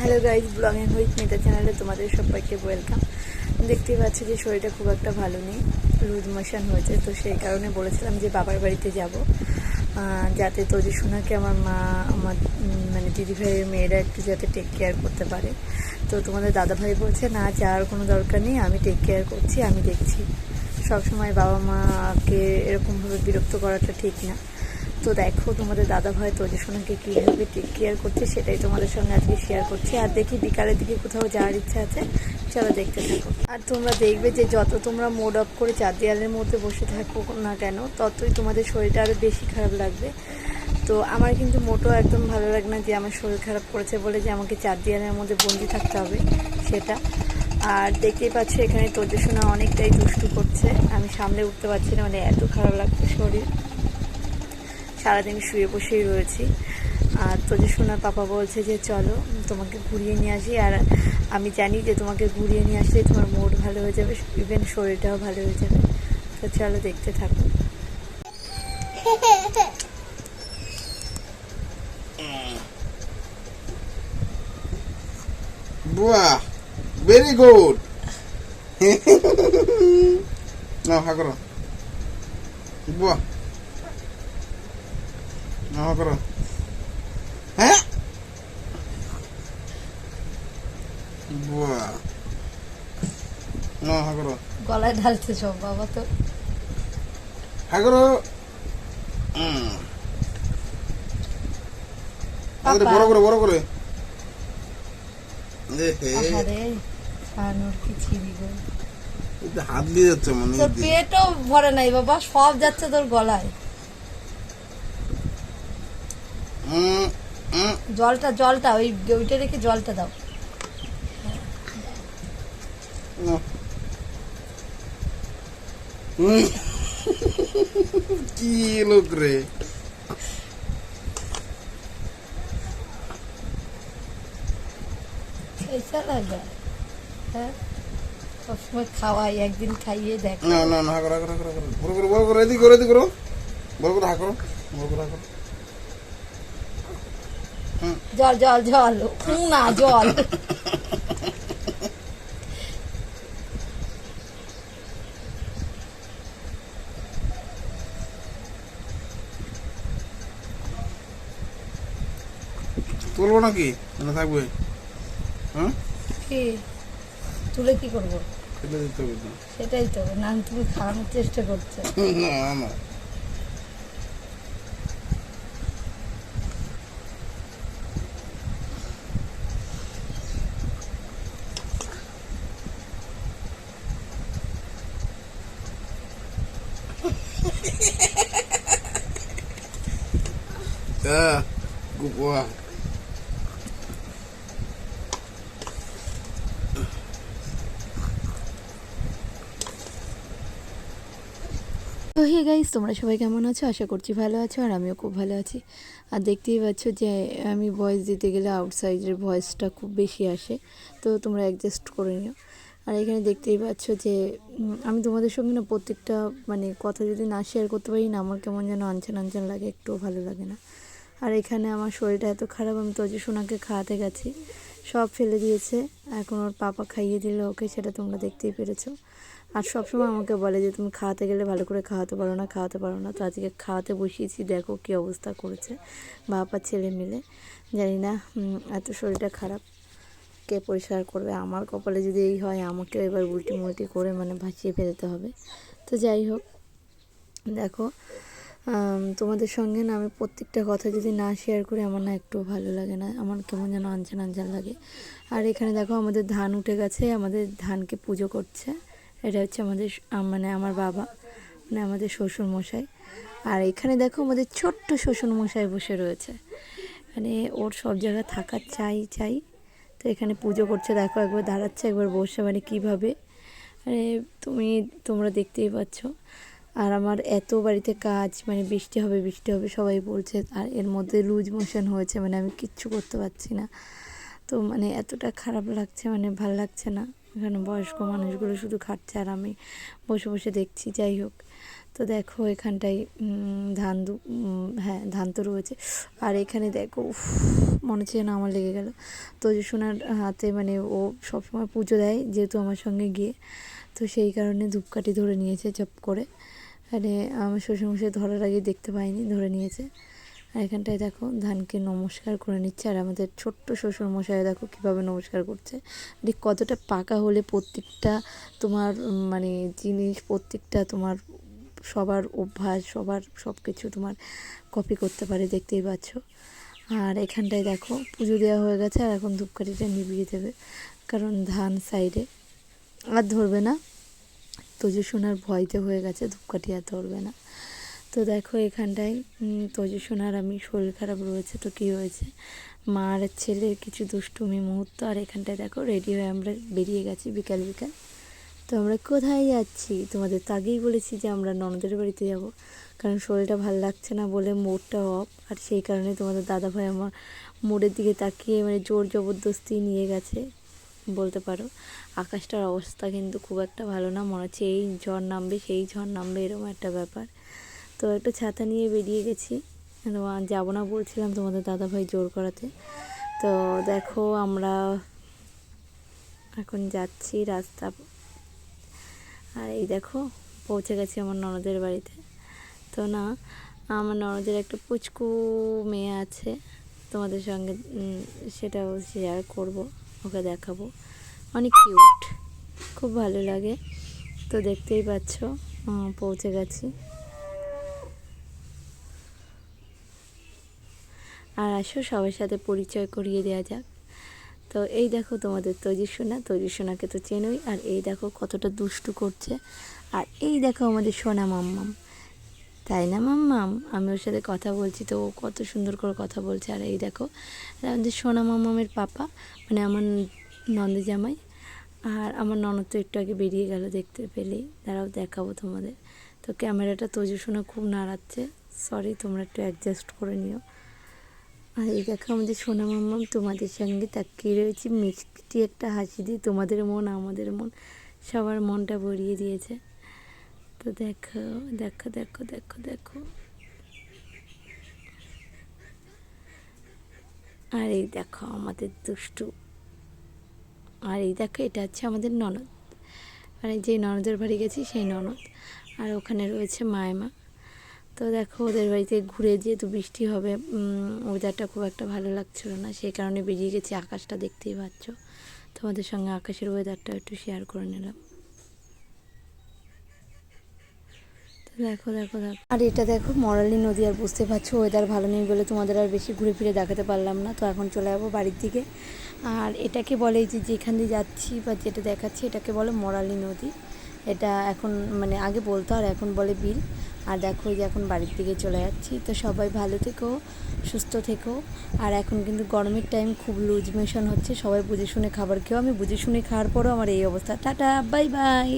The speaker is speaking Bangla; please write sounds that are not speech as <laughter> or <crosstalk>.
Hello guys blogging with Mita চ্যানেলে তোমাদের সবাইকে ওয়েলকাম দেখতেই পাচ্ছি যে শরীরটা খুব একটা ভালো নেই, লুজ মোশন হয়েছে, তো সেই কারণে বলেছিলাম যে বাবার বাড়িতে যাব। যাতে তোদের সোনাকে আমার মা, আমার মানে দিদি ভাইয়ের মেয়েরা একটু যাতে টেক কেয়ার করতে পারে। তো তোমাদের দাদা ভাই বলছে, না, যাওয়ার কোনো দরকার নেই, আমি টেক কেয়ার করছি, আমি দেখছি। সবসময় বাবা মাকে এরকমভাবে বিরক্ত করাটা ঠিক না। তো দেখো, তোমাদের দাদা ভাই তোদের সোনাকে কীভাবে টেক কেয়ার করছে সেটাই তোমাদের সঙ্গে আজকে শেয়ার করছি। আর দেখি বিকালের দিকে কোথাও যাওয়ার ইচ্ছা আছে, চলো দেখতে থাকো। আর তোমরা দেখবে যে যত তোমরা মোড অফ করে চার দেয়ালের মধ্যে বসে থাকো না কেন, ততই তোমাদের শরীরটা আরও বেশি খারাপ লাগবে। তো আমার কিন্তু মোটো একদম ভালো লাগে না যে আমার শরীর খারাপ করেছে বলে যে আমাকে চার দেয়ালের মধ্যে বন্দি থাকতে হবে, সেটা। আর দেখতেই পাচ্ছ এখানে তোদের সোনা অনেকটাই দুষ্টু করছে, আমি সামনে উঠতে পারছি না মানে এত খারাপ লাগছে শরীর। সারাদিন শুয়ে বসেই রয়েছি। আর তোদের সোনার পাপা বলছে যে, চলো, তোমাকে ঘুরিয়ে নিয়ে আসি। আর আমি জানি যে, তোমাকে ঘুরিয়ে নিয়ে আসলে তোমার মুড ভালো হয়ে যাবে ইভেন শরীরটাও ভালো হয়ে যাবে। তো চলো, দেখতে থাকো। বাহ ভেরি গুড না বাহ না হা করো হ্যাঁ করো গলায় ঢালছে সব বাবা তো। করো বড় করে বড় করে। হাত দিয়ে যাচ্ছে মানে পেটও ভরে নাই বাবা সব যাচ্ছে তোর গলায়। জলটা জলটা ওই ওইটা রেখে জলটা দাও। <laughs> কি লোক রে? যায় হ্যাঁ? সবসময় খাওয়াই একদিন খাইয়ে দেখ। না না না হাকর হাকর হাকর বড় করে বড় করে এদিক করে এদিক করো। বড় করে হাকর জল জল জল উ না জল। তুলবো নাকি? না থাকবে। হ্যাঁ? কি? তুলে কি করব। সেটাই তো না তুমি খাওয়ানোর চেষ্টা করছ। না না। Ah, boy. তো হে গাইস তোমরা সবাই কেমন আছো? আশা করছি ভালো আছো আর আমিও খুব ভালো আছি। আর দেখতেই পাচ্ছ যে আমি ভয়েস দিতে গেলে আউটসাইডের ভয়েসটা খুব বেশি আসে। তো তোমরা অ্যাডজাস্ট করে নিও। আর এখানে দেখতেই পাচ্ছ যে আমি তোমাদের সঙ্গে না প্রত্যেকটা মানে কথা যদি না শেয়ার করতে পারি না, আমার কেমন যেন আনচান আনচান লাগে, একটুও ভালো লাগে না। আর এখানে আমার শরীরটা এত খারাপ, আমি তো যে সোনাকে খাওয়াতে গেছি। সব ফেলে দিয়েছে, এখন ওর পাপা খাইয়ে দিল ওকে, সেটা তোমরা দেখতেই পেরেছ। আর সবসময় আমাকে বলে যে, তুমি খাওয়াতে গেলে ভালো করে খাওয়াতে পারো না, খাওয়াতে পারো না। তো আজকে খাওয়াতে বসিয়েছি, দেখো কী অবস্থা করেছে বাবা ছেলে মিলে। জানি না এত শরীরটা খারাপ। কে পরিষ্কার করবে? আমার কপালে যদি এই হয় আমাকে এবার উল্টি মুল্টি করে মানে ভাসিয়ে ফেলতে হবে। তো যাই হোক, দেখো তোমাদের সঙ্গে না আমি প্রত্যেকটা কথা যদি না শেয়ার করি, আমার না একটু ভালো লাগে না। আমার কেমন যেন আনচান আনচান লাগে। আর এখানে দেখো, আমাদের ধান উঠে গেছে, আমাদের ধানকে পুজো করছে। এটা হচ্ছে আমাদের মানে আমার বাবা মানে আমাদের শ্বশুর মশাই আর এখানে দেখো, আমাদের ছোট্ট শ্বশুর মশাই বসে রয়েছে। মানে ওর সব জায়গায় থাকার চাই চাই। তো এখানে পুজো করছে। দেখো একবার দাঁড়াচ্ছে, একবার বসে মানে কীভাবে? মানে তুমি, তোমরা দেখতেই পাচ্ছ। আর আমার এত বাড়িতে কাজ মানে বৃষ্টি হবে বৃষ্টি হবে, সবাই বলছে। আর এর মধ্যে লুজ মোশন হয়েছে মানে আমি কিচ্ছু করতে পারছি না। তো মানে এতটা খারাপ লাগছে মানে ভালো লাগছে না। এখানে বয়স্ক মানুষগুলো শুধু খাচ্ছে আর আমি বসে বসে দেখছি, যাই হোক। তো দেখো এখানটায় ধান হ্যাঁ ধান তো রয়েছে। আর এখানে দেখো মনে হচ্ছে যেন আমার লেগে গেল। তো সোনার হাতে মানে ও সবসময় পুজো দেয়, যেহেতু আমার সঙ্গে গিয়ে। তো সেই কারণে ধূপকাঠি ধরে নিয়েছে চপ করে। মানে আমার শ্বশুরমশাই ধরার আগে দেখতে পাইনি, ধরে নিয়েছে। আর এখানটায় দেখো, ধানকে নমস্কার করে নিচ্ছে। আর আমাদের ছোট্ট শ্বশুরমশাই দেখো কীভাবে নমস্কার করছে। ঠিক কতটা পাকা হলে প্রত্যেকটা তোমার মানে জিনিস, প্রত্যেকটা তোমার সবার অভ্যাস সবার সব কিছু তোমার কপি করতে পারে দেখতেই পাচ্ছ। আর এখানটায় দেখো পুজো দেওয়া হয়ে গেছে আর এখন ধূপকাঠিটা নিভিয়ে দেবে কারণ ধান সাইডে আর ধরবে না। তোজো সোনার ভয়তে হয়ে গেছে ধূপকাঠি আর ধরবে না। তো দেখো এখানটায় উম, সোনার আমি শরীর খারাপ রয়েছে তো কী হয়েছে? মা আর ছেলের কিছু দুষ্টুমি মুহূর্ত আর এখানটায় দেখো রেডি হয়ে আমরা বেরিয়ে গেছি বিকাল বিকাল। তো আমরা কোথায় যাচ্ছি? তোমাদের তো আগেই বলেছি যে আমরা ননদের বাড়িতে যাব। কারণ শরীরটা ভালো লাগছে না বলে মোড়টা অফ আর সেই কারণে তোমাদের দাদা ভাই আমার মোড়ের দিকে তাকিয়ে মানে জোর জবরদস্তি নিয়ে গেছে, বলতে পারো। আকাশটার অবস্থা কিন্তু খুব একটা ভালো না, মনে হচ্ছে এই ঝড় নামবে, সেই ঝড় নামবে, এরকম একটা ব্যাপার। তো একটা ছাতা নিয়ে বেরিয়ে গেছি। যাব না বলছিলাম তোমাদের দাদা ভাই জোর করাতে। তো দেখো আমরা এখন যাচ্ছি রাস্তা আর এই দেখো, পৌঁছে গেছি আমার ননদের বাড়িতে। তো না, আমার ননদের একটা পুচকু মেয়ে আছে, তোমাদের সঙ্গে সেটাও শেয়ার করব, ওকে দেখাবো। অনেক কিউট খুব ভালো লাগে। তো দেখতেই পাচ্ছ পৌঁছে গেছি। আর আসো, সবার সাথে পরিচয় করিয়ে দেওয়া যাক। তো এই দেখো তোমাদের তৈজিসোনা তৈজিসোনাকে তো চেনোই, আর এই দেখো কতটা দুষ্টু করছে। আর এই দেখো আমাদের সোনা মাম্মাম। তাই না মাম্মাম? আমি ওর সাথে কথা বলছি তো ও কত সুন্দর করে কথা বলছে। আর এই দেখো আমাদের সোনা মাম্মামের পাপা মানে আমার নন্দে জামাই। আর আমার ননদ তো একটু আগে বেরিয়ে গেল দেখতে পেলেই তারাও দেখাবো তোমাদের। তো ক্যামেরাটা তৈজি শোনা খুব নাড়াচ্ছে। সরি তোমরা একটু অ্যাডজাস্ট করে নিও। আর এই দেখো আমাদের সোনা মাম্মাম তোমাদের সঙ্গে তাকিয়ে রয়েছে। মিষ্টি একটা হাসি দিয়ে, তোমাদের মন, আমাদের মন, সবার মনটা ভরিয়ে দিয়েছে। তো দেখো দেখো দেখো দেখো দেখো। আর এই দেখো আমাদের দুষ্টু। আর এই দেখো, এটা হচ্ছে আমাদের ননদ। মানে যে ননদের বাড়ি গেছি, সেই ননদ। আর ওখানে রয়েছে মায়মা। তো দেখো, ওদের বাড়িতে ঘুরে যেহেতু বৃষ্টি হবে ওয়েদারটা খুব একটা ভালো লাগছিল না, সেই কারণে বেরিয়ে গেছি আকাশটা দেখতেই পাচ্ছ। তোমাদের সঙ্গে আকাশের ওয়েদারটা একটু শেয়ার করে নিলাম। দেখো দেখো দেখো। আর এটা দেখো, মরালি নদী, আর বুঝতে পারছ ওয়েদার ভালো নেই বলে তোমাদের আর বেশি ঘুরে ফিরে দেখাতে পারলাম না। তো এখন চলে যাব বাড়ির দিকে। আর এটাকে বলে যে যেখান দিয়ে যাচ্ছি বা যেটা দেখাচ্ছি, এটাকে বলে মরালি নদী। এটা এখন মানে আগে বলতো আর এখন বলে বিল। আর দেখো যে এখন বাড়ির দিকে চলে যাচ্ছি। তো সবাই ভালো থেকো, সুস্থ থেকো। আর এখন কিন্তু গরমের টাইম খুব লুজ মেশন হচ্ছে। সবাই বুঝে শুনে খাবার খেয়েও আমি বুঝে শুনে খাওয়ার পরও আমার এই অবস্থা। Tata bye bye